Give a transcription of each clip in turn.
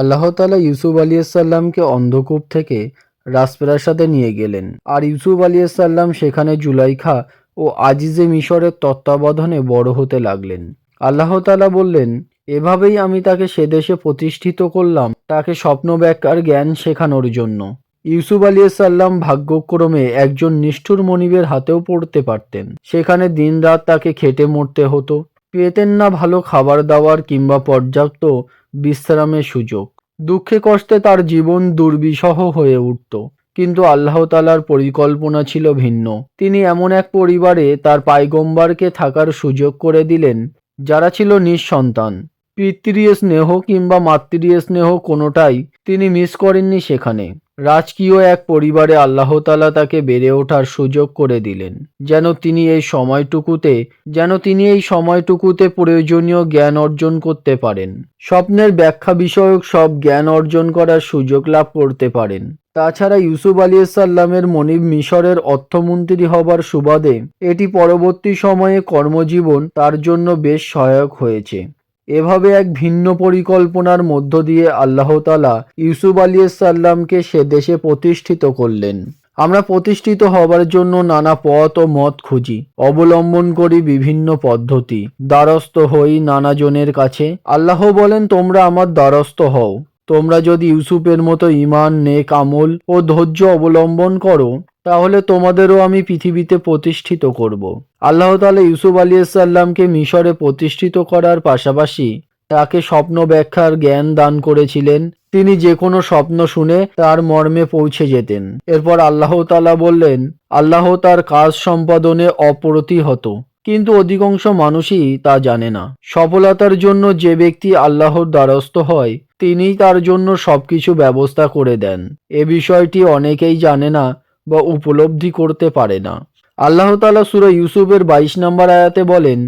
আল্লাহ তালা ইউসুফ আলিয়াল্লামকে অন্ধকূপ থেকে রাজপ্রাসাদে নিয়ে গেলেন। আর ইউসুফ আলিয়াল্লাম সেখানে জুলাইখা ও আজিজে মিশরের তত্ত্বাবধানে বড় হতে লাগলেন। আল্লাহ তালা বললেন, এভাবেই আমি তাকে সে দেশে প্রতিষ্ঠিত করলাম, তাকে স্বপ্ন ব্যাখ্যার জ্ঞান শেখানোর জন্য। ইউসুফ আলিয়াল্লাম ভাগ্যক্রমে একজন নিষ্ঠুর মনিবের হাতেও পড়তে পারতেন। সেখানে দিনরাত তাকে খেটে মরতে হতো। পেতেন না ভালো খাবার দাবার কিংবা পর্যাপ্ত বিশ্রামের সুযোগ। দুঃখে কষ্টে তার জীবন দুর্বিষহ হয়ে উঠত। কিন্তু আল্লাহ তালার পরিকল্পনা ছিল ভিন্ন। তিনি এমন এক পরিবারে তার পাইগম্বারকে থাকার সুযোগ করে দিলেন, যারা ছিল নিঃসন্তান। পিতৃ স্নেহ কিংবা মাতৃয় স্নেহ কোনোটাই তিনি মিস করেননি সেখানে। রাজকীয় এক পরিবারে আল্লাহ তালা তাকে বেড়ে ওঠার সুযোগ করে দিলেন। যেন তিনি এই সময়টুকুতে, যেন তিনি এই সময়টুকুতে প্রয়োজনীয় জ্ঞান অর্জন করতে পারেন। স্বপ্নের ব্যাখ্যা বিষয়ক সব জ্ঞান অর্জন করার সুযোগ লাভ করতে পারেন। তাছাড়া ইউসুফ আলিয়াল্লামের মনিব মিশরের অর্থমন্ত্রী হবার সুবাদে, এটি পরবর্তী সময়ে কর্মজীবন তার জন্য বেশ সহায়ক হয়েছে। এভাবে এক ভিন্ন পরিকল্পনার মধ্য দিয়ে আল্লাহ তালা ইউসুফ আলী সাল্লামকে সে দেশে প্রতিষ্ঠিত করলেন। আমরা প্রতিষ্ঠিত হবার জন্য নানা পথ ও মত খুঁজি, অবলম্বন করি বিভিন্ন পদ্ধতি। দ্বারস্থ হই নানাজনের কাছে। আল্লাহ বলেন, তোমরা আমার দ্বারস্থ হও। তোমরা যদি ইউসুফের মতো ইমান নেক আমল ও ধৈর্য অবলম্বন করো, তাহলে তোমাদেরও আমি পৃথিবীতে প্রতিষ্ঠিত করব। আল্লাহ তালা ইউসুফ আলিয়াল্লামকে মিশরে প্রতিষ্ঠিত করার পাশাপাশি তাকে স্বপ্ন ব্যাখ্যার জ্ঞান দান করেছিলেন। তিনি যে কোনো স্বপ্ন শুনে তার মর্মে পৌঁছে যেতেন। এরপর আল্লাহ তালা বললেন, আল্লাহ তার কাজ সম্পাদনে অপ্রতিহত। কিন্তু অধিকাংশ মানুষই তা জানে না। সফলতার জন্য যে ব্যক্তি আল্লাহর দ্বারস্থ হয়, তিনিই তার জন্য সবকিছু ব্যবস্থা করে দেন। এ বিষয়টি অনেকেই জানে না বা উপলব্ধি করতে পারে না। আল্লাহ তালা সুরা ইউসুফের বাইশ নম্বর আয়াতে বলেন,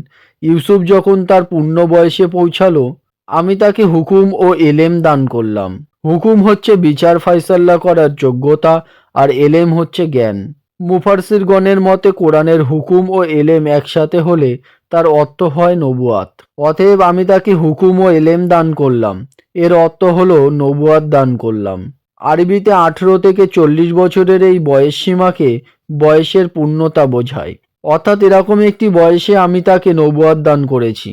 ইউসুফ যখন তার পূর্ণ বয়সে পৌঁছালো, আমি তাকে হুকুম ও এলেম দান করলাম। হুকুম হচ্ছে বিচার ফাইসাল্লা করার যোগ্যতা আর এলেম হচ্ছে জ্ঞান। মুফারসিরগণের মতে কোরআনের হুকুম ও এলেম একসাথে হলে তার অর্থ হয় নবুয়াত। অতএব আমি তাকে হুকুম ও এলেম দান করলাম। এর অর্থ হলো নবুয়াত দান করলাম। আরবিতে আঠেরো থেকে চল্লিশ বছরের এই বয়স সীমাকে বয়সের পূর্ণতা বোঝায়। অর্থাৎ এরকম একটি বয়সে আমি তাকে নবুয়াদ দান করেছি।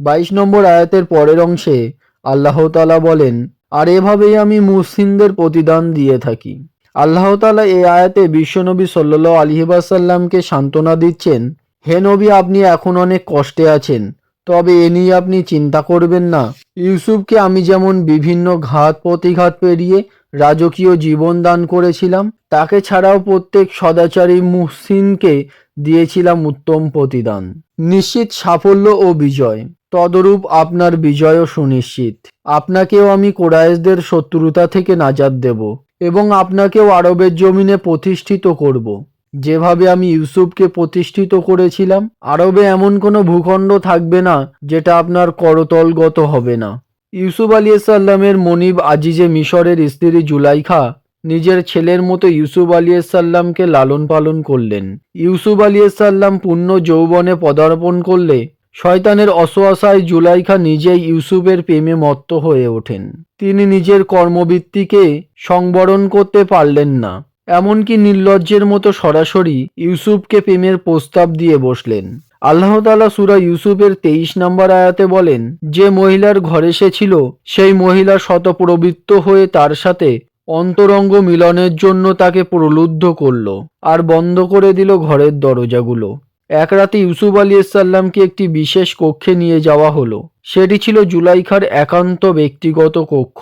বাইশ নম্বর আয়াতের পরের অংশে আল্লাহতালা বলেন, আর এভাবেই আমি মুসলিমদের প্রতিদান দিয়ে থাকি। আল্লাহ তালা এই আয়াতে বিশ্বনবী সাল্লাহ আলহিবাসাল্লামকে সান্ত্বনা দিচ্ছেন, হে নবী, আপনি এখন অনেক কষ্টে আছেন, তবে এ নিয়ে আপনি চিন্তা করবেন না। ইউসুফকে আমি যেমন বিভিন্ন ঘাত প্রতিঘাত পেরিয়ে রাজকীয় জীবন দান করেছিলাম, তাকে ছাড়াও প্রত্যেক সদাচারী মুহসিনকে দিয়েছিলাম উত্তম প্রতিদান। নিশ্চিত সাফল্য ও বিজয়, তদরূপ আপনার বিজয়ও সুনিশ্চিত। আপনাকেও আমি কোরাইশদের শত্রুতা থেকে নাজাদ দেব। এবং আপনাকেও আরবের জমিনে প্রতিষ্ঠিত করব। যেভাবে আমি ইউসুফকে প্রতিষ্ঠিত করেছিলাম, আরবে এমন কোনো ভূখণ্ড থাকবে না যেটা আপনার করতলগত হবে না। ইউসুফ আলিয়াল্লামের মনিব আজিজে মিশরের স্ত্রী জুলাইখা নিজের ছেলের মতো ইউসুফ আলিয়াল্লামকে লালন পালন করলেন। ইউসুফ আলিয়াল্লাম পূর্ণ যৌবনে পদার্পণ করলে শয়তানের অসহায় জুলাইখা নিজেই ইউসুফের প্রেমে মত্ত হয়ে ওঠেন। তিনি নিজের কর্মবৃত্তিকে সংবরণ করতে পারলেন না। এমনকি নির্লজ্জের মতো সরাসরি ইউসুফকে প্রেমের প্রস্তাব দিয়ে বসলেন। আল্লাহ তালা সুরা ইউসুফের তেইশ নম্বর আয়াতে বলেন, যে মহিলার ঘরে সে ছিল, সেই মহিলা শতপ্রবৃত্ত হয়ে তার সাথে অন্তরঙ্গ মিলনের জন্য তাকে প্রলুব্ধ করল আর বন্ধ করে দিল ঘরের দরজাগুলো। এক রাতে ইউসুফ আলী সাল্লামকে একটি বিশেষ কক্ষে নিয়ে যাওয়া হলো। সেটি ছিল জুলাইখার একান্ত ব্যক্তিগত কক্ষ,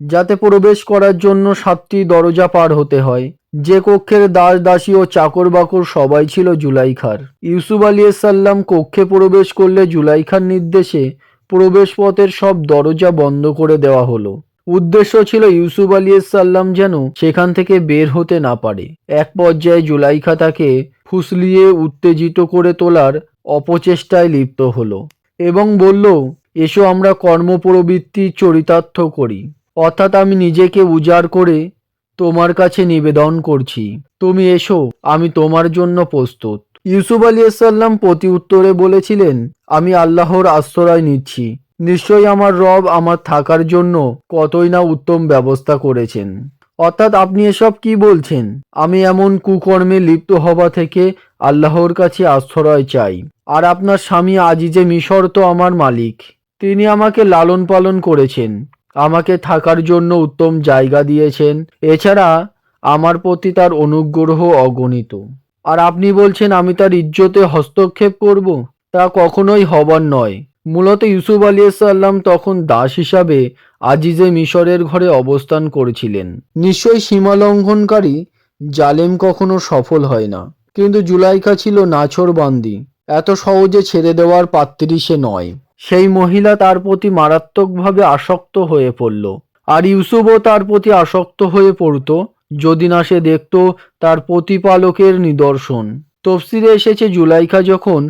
যাতে প্রবেশ করার জন্য সাতটি দরজা পার হতে হয়। যে কক্ষের দাস, দাসী ও চাকর বাকর সবাই ছিল জুলাইখার। ইউসুফ আলী সাল্লাম কক্ষে প্রবেশ করলে জুলাইখার নির্দেশে প্রবেশপথের সব দরজা বন্ধ করে দেওয়া হলো। উদ্দেশ্য ছিল ইউসুফ আলী সাল্লাম যেন সেখান থেকে বের হতে না পারে। এক পর্যায়ে জুলাইখা তাকে ফুসলিয়ে উত্তেজিত করে তোলার অপচেষ্টায় লিপ্ত হলো এবং বলল, এসো আমরা কর্মপ্রবৃত্তি চরিতার্থ করি। অর্থাৎ আমি নিজেকে উজাড় করে তোমার কাছে নিবেদন করছি। তুমি এসো, আমি তোমার জন্য প্রস্তুত। ইউসুফ আলী সাল্লাম প্রতি উত্তরে বলেছিলেন, আমি আল্লাহর আশ্রয় নিচ্ছি। নিশ্চয়ই আমার রব আমার থাকার জন্য কতই না উত্তম ব্যবস্থা করেছেন। অর্থাৎ আপনি এসব কি বলছেন? আমি এমন কুকর্মে লিপ্ত হওয়া থেকে আল্লাহর কাছে আশ্রয় চাই। আর আপনার স্বামী আজিজে মিশর তো আমার মালিক। তিনি আমাকে লালন পালন করেছেন। আমাকে থাকার জন্য উত্তম জায়গা দিয়েছেন। এছাড়া আমার প্রতি তার অনুগ্রহ অগণিত। আর আপনি বলছেন আমি তার ইজ্জতে হস্তক্ষেপ করব? তা কখনোই হবার নয়। মূলত ইউসুফ আলিয়াল্লাম তখন দাস হিসাবে আজিজে মিশরের ঘরে অবস্থান করেছিলেন। নিশ্চয়ই সীমা লঙ্ঘনকারী জালেম কখনো সফল হয় না। কিন্তু জুলাইকা ছিল নাছরবান্দি এত সহজে ছেড়ে দেওয়ার পাত্রী সে নয়। সেই মহিলা তার প্রতি মারাত্মকভাবে আসক্ত হয়ে পড়ল। আর ইউসুফও তার প্রতি আসক্ত হয়ে পড়তো যদি না সে দেখত তার প্রতিপালকের নিদর্শন। তফসিরে এসেছে, জুলাইখা যখন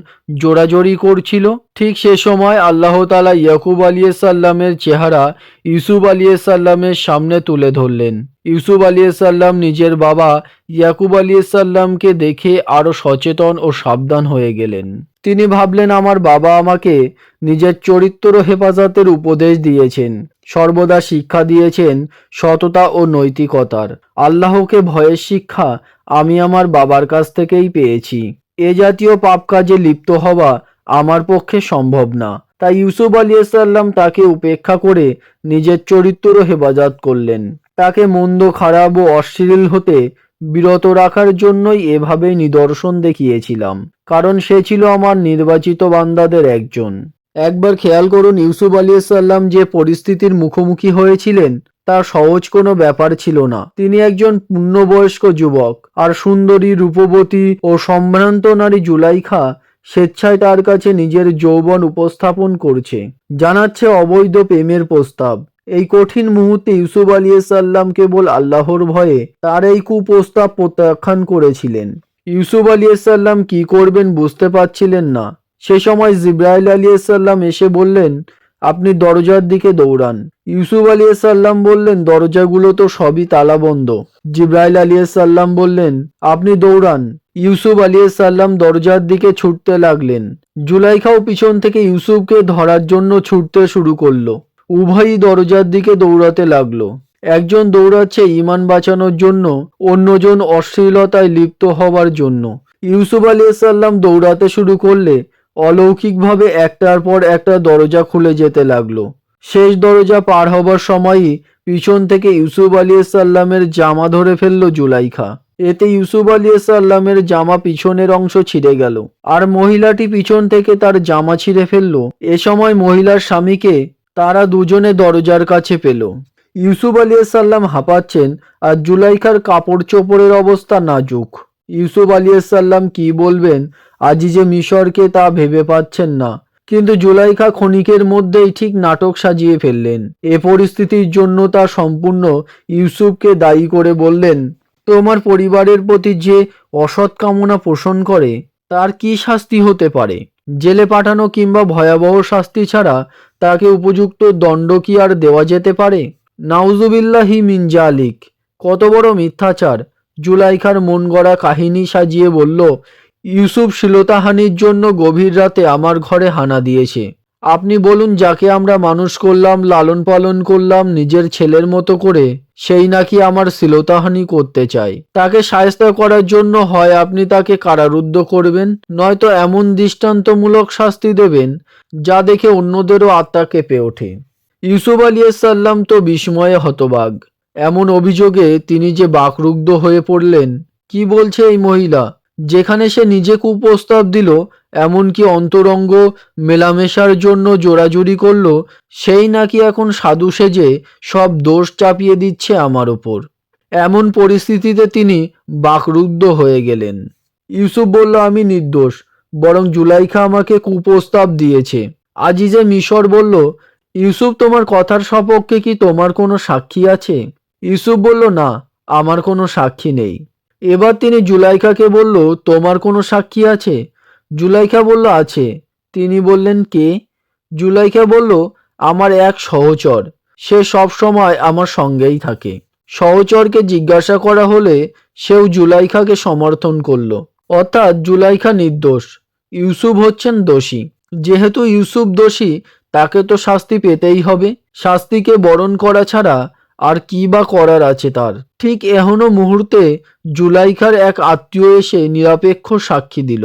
জোরাজোরি করছিল, ঠিক সে সময় আল্লাহ তালা ইয়াকুব আলিয়াল্লামের চেহারা ইউসুফ আলিয়াল্লামের সামনে তুলে ধরলেন। ইউসুফ আলিয়াল্লাম নিজের বাবা ইয়াকুব আলিয়াল্লামকে দেখে আরও সচেতন ও সাবধান হয়ে গেলেন। তিনি ভাবলেন, আমার বাবা আমাকে নিজের চরিত্র হেফাজতের উপদেশ দিয়েছেন, সর্বদা শিক্ষা দিয়েছেন সততা ও নৈতিকতার। আল্লাহকে ভয়ের শিক্ষা আমি আমার বাবার কাছ থেকেই পেয়েছি। এ জাতীয় পাপ কাজে লিপ্ত হওয়া আমার পক্ষে সম্ভব না। তাই ইউসুফ আলিয়াল্লাম তাকে উপেক্ষা করে নিজের চরিত্র হেফাজত করলেন। তাকে মন্দ, খারাপ ও অশ্লীল হতে বিরত রাখার জন্যই এভাবেই নিদর্শন দেখিয়েছিলাম, কারণ সে ছিল আমার নির্বাচিত বান্দাদের একজন। একবার খেয়াল করুন, ইউসুফ আলিয়াল্লাম যে পরিস্থিতির মুখোমুখি হয়েছিলেন তা সহজ কোনো ব্যাপার ছিল না। তিনি একজন পূর্ণবয়স্ক যুবক আর সুন্দরী, রূপবতী ও সম্ভ্রান্ত নারী জুলাইখা স্বেচ্ছায় তার কাছে নিজের যৌবন উপস্থাপন করছে। জানাচ্ছে অবৈধ প্রেমের প্রস্তাব। এই কঠিন মুহূর্তে ইউসুফ আলিয়াল্লাম কেবল আল্লাহর ভয়ে তার এই কুপ্রস্তাব প্রত্যাখ্যান করেছিলেন। ইউসুফ আলিয়াল্লাম কি করবেন বুঝতে পারছিলেন না। সে সময় জিব্রাইল আলিয়াল্লাম এসে বললেন, আপনি দরজার দিকে দৌড়ান। ইউসুফ আলিয়াল্লাম বললেন, দরজাগুলো তো সবই তালাবন্ধ। জিব্রাইল আলিয়াল্লাম বললেন, আপনি দৌড়ান। ইউসুফ আলিয়াল্লাম দরজার দিকে ছুটতে লাগলেন। জুলাইখাও পিছন থেকে ইউসুফকে ধরার জন্য ছুটতে শুরু করল। উভয়ই দরজার দিকে দৌড়াতে লাগল। একজন দৌড়াচ্ছে ইমান বাঁচানোর জন্য, অন্যজন অশ্লীলতায় লিপ্ত হওয়ার জন্য। ইউসুফ আলিয়াল্লাম দৌড়াতে শুরু করলে অলৌকিকভাবে একটার পর একটা দরজা খুলে যেতে লাগল। শেষ দরজা পার হবার সময়ই পিছন থেকে ইউসুফ আলিয়াল্লামের জামা ধরে ফেলল জুলাইখা। এতে ইউসুফ আলিয়াল্লামের জামা পিছনের অংশ ছিঁড়ে গেল আর মহিলাটি পিছন থেকে তার জামা ছিঁড়ে ফেলল। এ সময় মহিলার স্বামীকে তারা দুজনে দরজার কাছে পেল। ইউসুফ আলিয়াল্লাম হাঁপাচ্ছেন আর জুলাইখার কাপড় চোপড়ের অবস্থা নাজুক। ইউসুফ আলিয়াল্লাম কি বলবেন? আজিজে মিশরকে তা ভেবে পাচ্ছেন না। কিন্তু জুলাইখা ক্ষণিকের মধ্যেই ঠিক নাটক সাজিয়ে ফেললেন। এ পরিস্থিতির জন্য তা সম্পূর্ণ ইউসুফকে দায়ী করে বললেন, তোমার পরিবারের প্রতি যে অসৎ কামনা পোষণ করে, তার কি শাস্তি হতে পারে? জেলে পাঠানো কিংবা ভয়াবহ শাস্তি ছাড়া তাকে উপযুক্ত দণ্ড কি আর দেওয়া যেতে পারে? নাউজুবিল্লাহি মিন জালিক। কত বড় মিথ্যাচার, জুলাইখার মন গড়া কাহিনী সাজিয়ে বলল ইউসুফ শ্লীলতাহানির জন্য গভীর রাতে আমার ঘরে হানা দিয়েছে। আপনি বলুন, যাকে আমরা মানুষ করলাম, লালন পালন করলাম, নিজের ছেলের মতো করে, সেই নাকি আমার শ্লীলতাহানি করতে চায়। তাকে সায়স্তা করার জন্য হয় আপনি তাকে কারারুদ্ধ করবেন, নয়তো এমন দৃষ্টান্তমূলক শাস্তি দেবেন, যা দেখে অন্যদেরও আত্মা কেঁপে ওঠে। ইউসুফ আলিয়াল্লাম তো বিস্ময়ে হতবাগ এমন অভিযোগে তিনি যে বাকরুগ্ধ হয়ে পড়লেন, কি বলছে এই মহিলা? যেখানে সে নিজে কুপ্রস্তাব দিল, এমনকি অন্তরঙ্গ মেলামেশার জন্য জোরাজুরি করল, সেই নাকি এখন সাধু সেজে সব দোষ চাপিয়ে দিচ্ছে আমার ওপর। এমন পরিস্থিতিতে তিনি বাকরুদ্ধ হয়ে গেলেন। ইউসুফ বলল, আমি নির্দোষ, বরং জুলাইখা আমাকে কুপ্রস্তাব দিয়েছে। আজিজে মিশর বলল, ইউসুফ, তোমার কথার সপক্ষে কি তোমার কোনো সাক্ষী আছে? ইউসুফ বলল, না, আমার কোনো সাক্ষী নেই। এবার তিনি জুলাইখাকে বলল, তোমার কোনো সাক্ষী আছে? জুলাইখা বলল, আছে। তিনি বললেন, কে? জুলাইখা বলল, আমার এক সহচর। সে সব সময় আমার সঙ্গেই থাকে। সহচরকে জিজ্ঞাসা করা হলে সেও জুলাইখাকে সমর্থন করল। অর্থাৎ জুলাইখা নির্দোষ, ইউসুফ হচ্ছেন দোষী। যেহেতু ইউসুফ দোষী, তাকে তো শাস্তি পেতেই হবে। শাস্তিকে বরণ করা ছাড়া আর কি বা করার আছে তার? ঠিক এহনো মুহূর্তে জুলাইখার এক আত্মীয় এসে নিরপেক্ষ সাক্ষী দিল।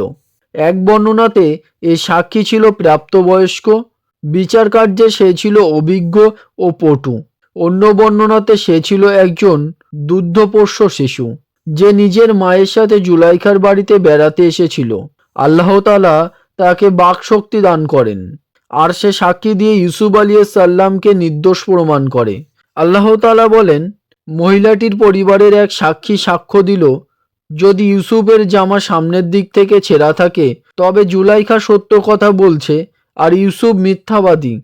এক বর্ণনাতে এ সাক্ষী ছিল প্রাপ্তবয়স্ক, বিচার কার্যে সে ছিল অভিজ্ঞ ও পটু। অন্য বর্ণনাতে সে ছিল একজন দুগ্ধপোষ্য শিশু, যে নিজের মায়ের সাথে জুলাইখার বাড়িতে বেড়াতে এসেছিল। আল্লাহ তালা তাকে বাকশক্তি দান করেন। আর সে সাক্ষী দিয়ে ইউসুফ আলী সাল্লামকে নির্দোষ প্রমাণ করে। আল্লাহ তালা বলেন, মহিলাটির পরিবারের এক সাক্ষী সাক্ষ্য দিল, যদি ইউসুফের জামা সামনের দিক থেকে ছেঁড়া থাকে, তবে জুলাইখা সত্য কথা বলছে আর ইউসুফ মিথ্যাবাদী।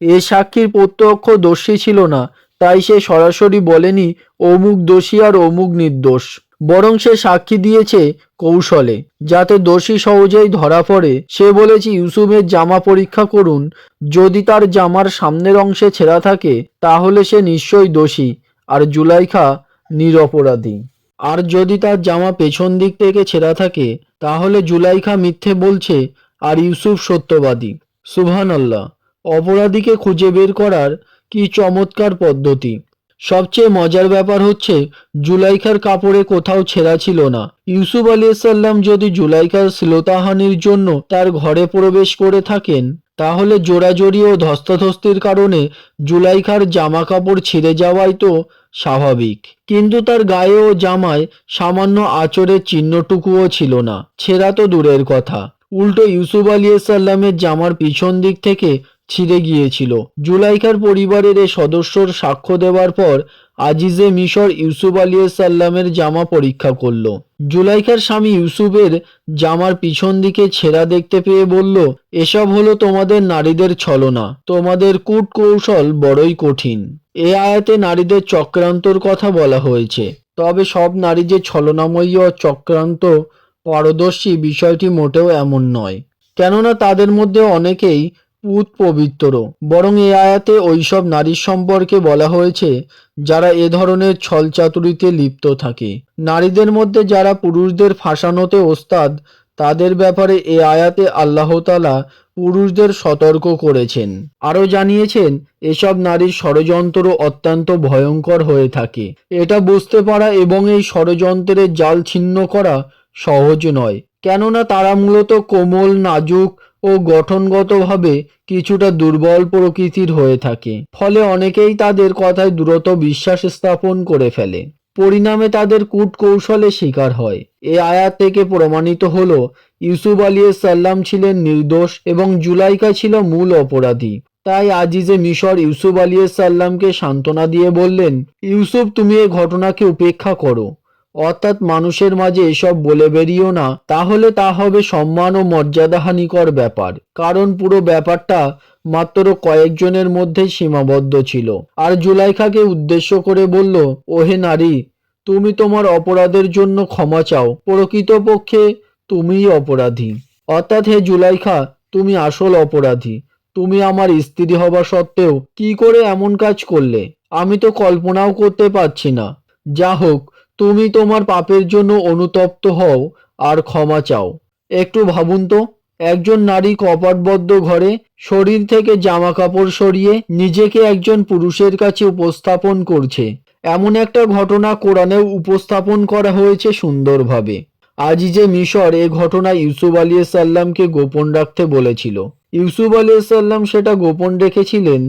এ সাক্ষীর প্রত্যক্ষ দোষী ছিল না, তাই সে সরাসরি বলেনি, অমুক দোষী আর অমুক নির্দোষ। বরং সে সাক্ষী দিয়েছে কৌশলে, যাতে দোষী সহজেই ধরা পড়ে। সে বলেছে, ইউসুফের জামা পরীক্ষা করুন। যদি তার জামার সামনের অংশে ছেঁড়া থাকে, তাহলে সে নিশ্চয়ই দোষী। আর জুলাইখা নিরপরাধী। আর যদি তার জামা পেছন দিক থেকে ছেঁড়া থাকে, তাহলে জুলাইখা মিথ্যে বলছে আর ইউসুফ সত্যবাদী। সুবহান আল্লাহ অপরাধীকে খুঁজে বের করার কি চমৎকার পদ্ধতি। সবচেয়ে মজার ব্যাপার হচ্ছে, জুলাইখার কাপড়ে কোথাও ছেঁড়া ছিল না। ইউসুফ আলিয়াল্লাম যদি জুলাইখার শ্লোতাহানির জন্য তার ঘরে প্রবেশ করে থাকেন, তাহলে জোড়াজড়ি ও ধস্তাধস্তির কারণে জুলাইখার জামা কাপড় ছিঁড়ে যাওয়াই তো স্বাভাবিক। কিন্তু তার গায়ে ও জামায় সামান্য আচরের চিহ্নটুকুও ছিল না। ছেঁড়া তো দূরের কথা। উল্টো ইউসুফ আলিয়াল্লামের জামার পিছন দিক থেকে ছিঁড়ে গিয়েছিল। জুলাইখার পরিবারের এ সদস্যর সাক্ষ্য দেওয়ার পর আজিজে মিশর ইউসুফ আলিয়াল্লামের জামা পরীক্ষা করল। জুলাইখার স্বামী ইউসুফের জামার পিছন দিকে ছেঁড়া দেখতে পেয়ে বলল, এসব হলো তোমাদের নারীদের ছলনা। তোমাদের কূট কৌশল বড়ই কঠিন। এ আয়াতে নারীদের চক্রান্তর কথা বলা হয়েছে। তবে সব নারী যে ছলনাময়ী ও চক্রান্ত পারদর্শী বিষয়টি মোটেও এমন নয়। কেননা তাদের মধ্যে অনেকেই পুত পবিত্র বরং এ আয়াতে ওইসব নারীর সম্পর্কে বলা হয়েছে, যারা এ ধরনের ছলচাতুরিতে লিপ্ত থাকে। নারীদের মধ্যে যারা পুরুষদের ফাঁসানোতে ওস্তাদ, তাদের ব্যাপারে এ আয়াতে আল্লাহ তালা পুরুষদের সতর্ক করেছেন। আরও জানিয়েছেন, এসব নারীর ষড়যন্ত্র অত্যন্ত ভয়ঙ্কর হয়ে থাকে। এটা বুঝতে পারা এবং এই ষড়যন্ত্রের জাল ছিন্ন করা সহজ নয়। কেননা তারা মূলত কোমল, নাজুক ও গঠনগতভাবে কিছুটা দুর্বল প্রকৃতির হয়ে থাকে। ফলে অনেকেই তাদের কথায় দ্রুত বিশ্বাস স্থাপন করে ফেলে। পরিণামে তাদের কূট কৌশলে শিকার হয়। এ আয়াত থেকে প্রমাণিত হল, ইউসুফ আলী সাল্লাম ছিলেন নির্দোষ এবং জুলাইকা ছিল মূল অপরাধী। তাই আজিজে মিশর ইউসুফ আলী সাল্লামকে সান্ত্বনা দিয়ে বললেন, ইউসুফ, তুমি এ ঘটনাকে উপেক্ষা করো। অর্থাৎ মানুষের মাঝে এসব বলে বেরিও না, তাহলে তা হবে সম্মান ও মর্যাদাহানিকর ব্যাপার। কারণ পুরো ব্যাপারটা মাত্র কয়েকজনের মধ্যে সীমাবদ্ধ ছিল। আর জুলাইখাকে উদ্দেশ্য করে বলল, ওহে নারী, তুমি তোমার অপরাধের জন্য ক্ষমা চাও। প্রকৃতপক্ষে তুমিই অপরাধী। অর্থাৎ হে জুলাইখা, তুমি আসল অপরাধী। তুমি আমার স্ত্রী হবা সত্ত্বেও কি করে এমন কাজ করলে? আমি তো কল্পনাও করতে পারছি না। যা হোক তুমি তোমার পাপের জন্য অনুতপ্ত হও আর ক্ষমা চাও। একটু ভাবুন তো, একজন নারী কপাটবদ্ধ ঘরে শরীর থেকে জামা কাপড় সরিয়ে নিজেকে একজন পুরুষের কাছে উপস্থাপন করছে। এমন একটা ঘটনা কোরআনেও উপস্থাপন করা হয়েছে সুন্দরভাবে। আজিজে মিশর এ ঘটনা ইউসুফ আলী সাল্লামকে গোপন রাখতে বলেছিল। ইউসুফ আলী সাল্লাম সেটা গোপন রেখেছিলেন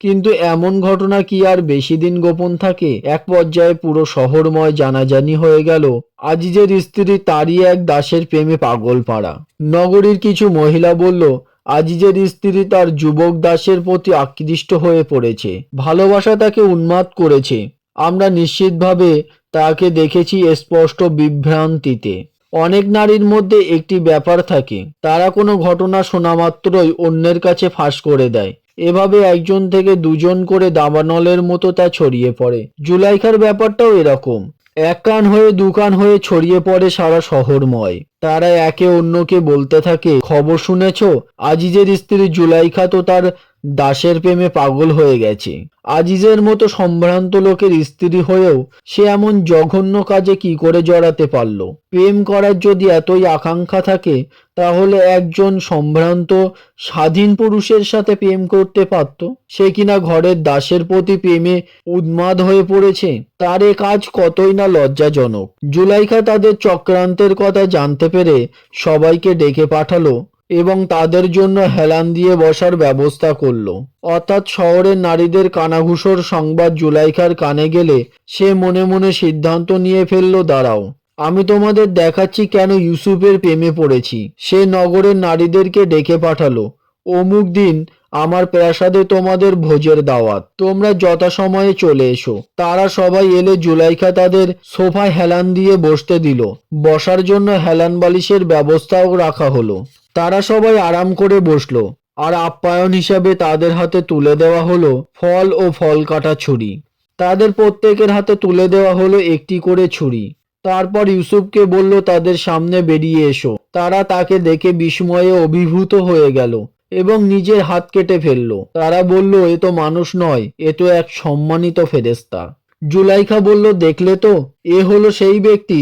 কিন্তু এমন ঘটনা কি আর বেশি দিন গোপন থাকে? এক পর্যায়ে পুরো শহরময় জানাজানি হয়ে গেল। আজিজের স্ত্রী তারই এক দাসের প্রেমে পাগল পাড়া। নগরীর কিছু মহিলা বলল, আজিজের স্ত্রী তার যুবক দাসের প্রতি আকৃষ্ট হয়ে পড়েছে। ভালোবাসা তাকে উন্মাদ করেছে। আমরা নিশ্চিতভাবে তাকে দেখেছি স্পষ্ট বিভ্রান্তিতে। অনেক নারীর মধ্যে একটি ব্যাপার থাকে। তারা কোনো ঘটনা শোনা মাত্রই অন্যের কাছে ফাঁস করে দেয়। এভাবে একজন থেকে দুজন করে দাবানলের মতো তা ছড়িয়ে পড়ে। জুলাইখার ব্যাপারটাও এরকম। এক কান হয়ে দু কান হয়ে ছড়িয়ে পড়ে সারা শহরময়। তারা একে অন্যকে বলতে থাকে, খবর শুনেছ? আজিজের স্ত্রী জুলাইখা তো তার দাসের প্রেমে পাগল হয়ে গেছে। আজিজের মতো সম্ভ্রান্ত লোকের স্ত্রী হয়েও সে এমন জঘন্য কাজে কি করে জড়াতে পারল? প্রেম করার যদি এতই আকাঙ্ক্ষা থাকে তাহলে একজন সম্ভ্রান্ত স্বাধীন পুরুষের সাথে প্রেম করতে পারত? সে কিনা ঘরের দাসের প্রতি প্রেমে উন্মাদ হয়ে পড়েছে? তার এ কাজ কতই না লজ্জাজনক। জুলাইখা তাদের চক্রান্তের কথা জানতে পেরে সবাইকে ডেকে পাঠালো এবং তাদের জন্য হেলান দিয়ে বসার ব্যবস্থা করল। অর্থাৎ শহরের নারীদের কানাঘুষোর সংবাদ জুলাইখার কানে গেলে সে মনে মনে সিদ্ধান্ত নিয়ে ফেলল দাঁড়াও। আমি তোমাদের দেখাচ্ছি কেন ইউসুফের প্রেমে পড়েছি। সে নগরের নারীদেরকে ডেকে পাঠালো। অমুক দিন আমার প্রাসাদে তোমাদের ভোজের দাওয়াত। তোমরা যথাসময়ে চলে এসো। তারা সবাই এলে জুলাইখা তাদের সোফায় হেলান দিয়ে বসতে দিল। বসার জন্য হেলান বালিশের ব্যবস্থাও রাখা হলো। তারা সবাই আরাম করে বসল। আর আপ্যায়ন হিসাবে তাদের হাতে তুলে দেওয়া হলো ফল ও ফল কাটা ছুরি। তাদের প্রত্যেকের হাতে তুলে দেওয়া হলো একটি করে ছুরি। তারপর ইউসুফকে বলল, তাদের সামনে বেরিয়ে এসো। তারা তাকে দেখে বিস্ময়ে অভিভূত হয়ে গেল এবং নিজের হাত কেটে ফেলল। তারা বলল, এ তো মানুষ নয়, এ তো এক সম্মানিত ফেরেস্তা জুলাইখা বলল, দেখলে তো, এ হলো সেই ব্যক্তি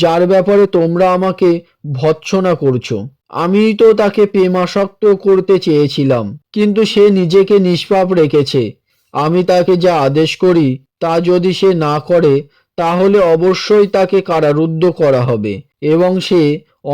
যার ব্যাপারে তোমরা আমাকে ভৎসনা করছ। আমি তো তাকে প্রেমাসক্ত করতে চেয়েছিলাম, কিন্তু সে নিজেকে নিষ্পাপ রেখেছে। আমি তাকে যা আদেশ করি, তা যদি সে না করে তাহলে অবশ্যই তাকে কারারুদ্ধ করা হবে এবং সে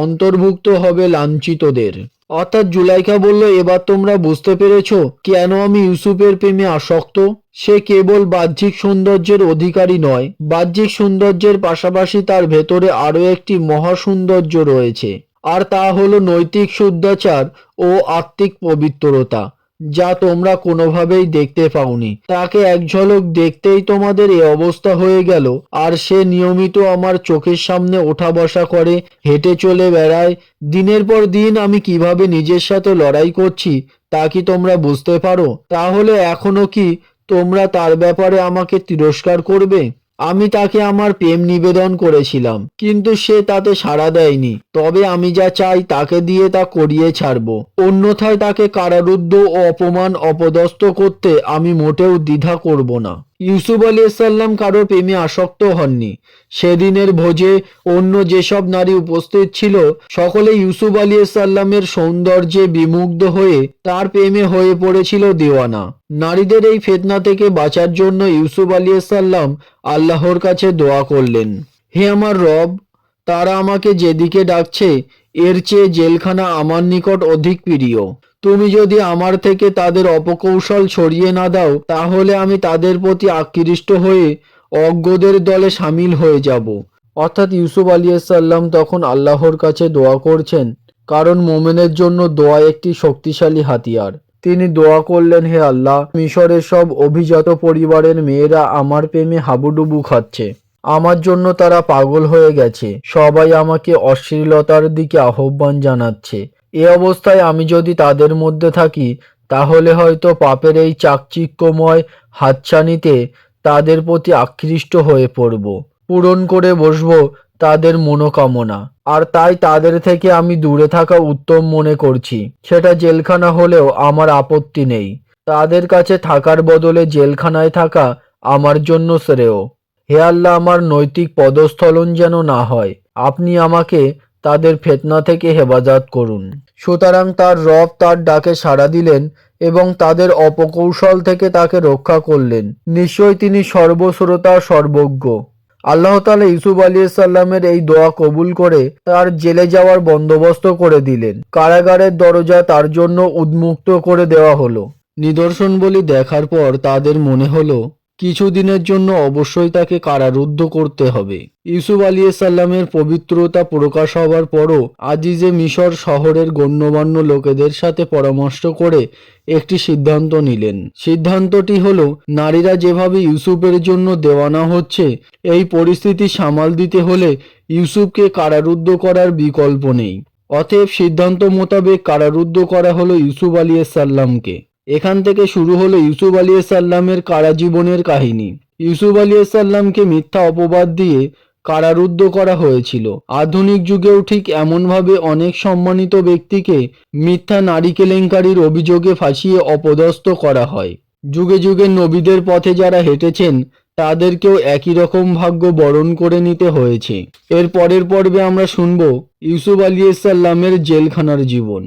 অন্তর্ভুক্ত হবে লাঞ্ছিতদের। অর্থাৎ জুলাইখা বলল, এবার তোমরা বুঝতে পেরেছ কেন আমি ইউসুফের প্রেমে আসক্ত? সে কেবল বাহ্যিক সৌন্দর্যের অধিকারী নয়, বাহ্যিক সৌন্দর্যের পাশাপাশি তার ভেতরে আরও একটি মহাসৌন্দর্য রয়েছে। আর তা হলো নৈতিক শুদ্ধাচার ও আত্মিক পবিত্রতা। যা তোমরা কোনোভাবেই দেখতে পাওনি। তাকে এক ঝলক দেখতেই তোমাদের এ অবস্থা হয়ে গেল, আর সে নিয়মিত আমার চোখের সামনে ওঠা বসা করে, হেঁটে চলে বেড়ায়। দিনের পর দিন আমি কীভাবে নিজের সাথে লড়াই করছি, তা কি তোমরা বুঝতে পারো? তাহলে এখনও কি তোমরা তার ব্যাপারে আমাকে তিরস্কার করবে? আমি তাকে আমার প্রেম নিবেদন করেছিলাম, কিন্তু সে তাতে সাড়া দেয়নি। তবে আমি যা চাই তাকে দিয়ে তা করিয়ে ছাড়ব। অন্যথায় তাকে কারারুদ্ধ ও অপমান অপদস্থ করতে আমি মোটেও দ্বিধা করব না। ইউসুফ আলিয়াল্লাম কারও প্রেমে আসক্ত হননি। সেদিনের ভোজে অন্য যেসব নারী উপস্থিত ছিল, সকলে ইউসুফ আলিয়াল্লামের সৌন্দর্যে বিমুগ্ধ হয়ে তার প্রেমে হয়ে পড়েছিল দেওয়ানা। নারীদের এই ফেতনা থেকে বাঁচার জন্য ইউসুফ আলিয়াল্লাম আল্লাহর কাছে দোয়া করলেন, হে আমার রব, তারা আমাকে যেদিকে ডাকছে, এর চেয়ে জেলখানা আমার নিকট অধিক প্রিয়। তুমি যদি আমার থেকে তাদের অপকৌশল ছড়িয়ে না দাও, তাহলে আমি তাদের প্রতি আকৃষ্ট হয়ে অজ্ঞদের দলে সামিল হয়ে যাব। অর্থাৎ ইউসুফ আলিয়াল্লাম তখন আল্লাহর কাছে দোয়া করছেন, কারণ মোমেনের জন্য দোয়া একটি শক্তিশালী হাতিয়ার। তিনি দোয়া করলেন, হে আল্লাহ, মিশরের সব অভিজাত পরিবারের মেয়েরা আমার প্রেমে হাবুডুবু খাচ্ছে। আমার জন্য তারা পাগল হয়ে গেছে। সবাই আমাকে অশ্লীলতার দিকে আহ্বান জানাচ্ছে। এ অবস্থায় আমি যদি তাদের মধ্যে থাকি, তাহলে হয়তো পাপের এই চাকচিক্যময় হাতছানিতে তাদের প্রতি আকৃষ্ট হয়ে পড়ব। পূরণ করে বসবো তাদের মনোকামনা। আর তাই তাদের থেকে আমি দূরে থাকা উত্তম মনে করছি। সেটা জেলখানা হলেও আমার আপত্তি নেই। তাদের কাছে থাকার বদলে জেলখানায় থাকা আমার জন্য শ্রেয়। হে আল্লাহ, আমার নৈতিক পদস্থলন যেন না হয়। আপনি আমাকে তাদের ফেতনা থেকে হেফাজত করুন। সুতরাং তার রব তার ডাকে সাড়া দিলেন এবং তাদের অপকৌশল থেকে তাকে রক্ষা করলেন। নিশ্চয় তিনি সর্বশ্রোতা, সর্বজ্ঞ। আল্লাহ তালা ইউসুফ আলী সাল্লামের এই দোয়া কবুল করে তার জেলে যাওয়ার বন্দোবস্ত করে দিলেন। কারাগারের দরজা তার জন্য উন্মুক্ত করে দেওয়া হলো। নিদর্শন বলি দেখার পর তাদের মনে হলো কিছুদিনের জন্য অবশ্যই তাকে কারারুদ্ধ করতে হবে। ইউসুফ আলী সাল্লামের পবিত্রতা প্রকাশ হবার পরও আজিজে মিশর শহরের গণ্যমান্য লোকেদের সাথে পরামর্শ করে একটি সিদ্ধান্ত নিলেন। সিদ্ধান্তটি হলো, নারীরা যেভাবে ইউসুফের জন্য দেওয়ানা হচ্ছে, এই পরিস্থিতি সামাল দিতে হলে ইউসুফকে কারারুদ্ধ করার বিকল্প নেই। অতএব সিদ্ধান্ত মোতাবেক কারারুদ্ধ করা হলো ইউসুফ আলী সাল্লামকে এখান থেকে শুরু হলো ইউসুফ আলী সাল্লামের কারাজীবনের কাহিনী। ইউসুফ আলী সাল্লামকে মিথ্যা অপবাদ দিয়ে কারারুদ্ধ করা হয়েছিল। আধুনিক যুগেও ঠিক এমনভাবে অনেক সম্মানিত ব্যক্তিকে মিথ্যা নারী কেলেঙ্কারির অভিযোগে ফাঁসিয়ে অপদস্থ করা হয়। যুগে যুগে নবীদের পথে যারা হেঁটেছেন, তাদেরকেও একই রকম ভাগ্য বরণ করে নিতে হয়েছে। এর পরের পর্বে আমরা শুনব ইউসুফ আলী সাল্লামের জেলখানার জীবন।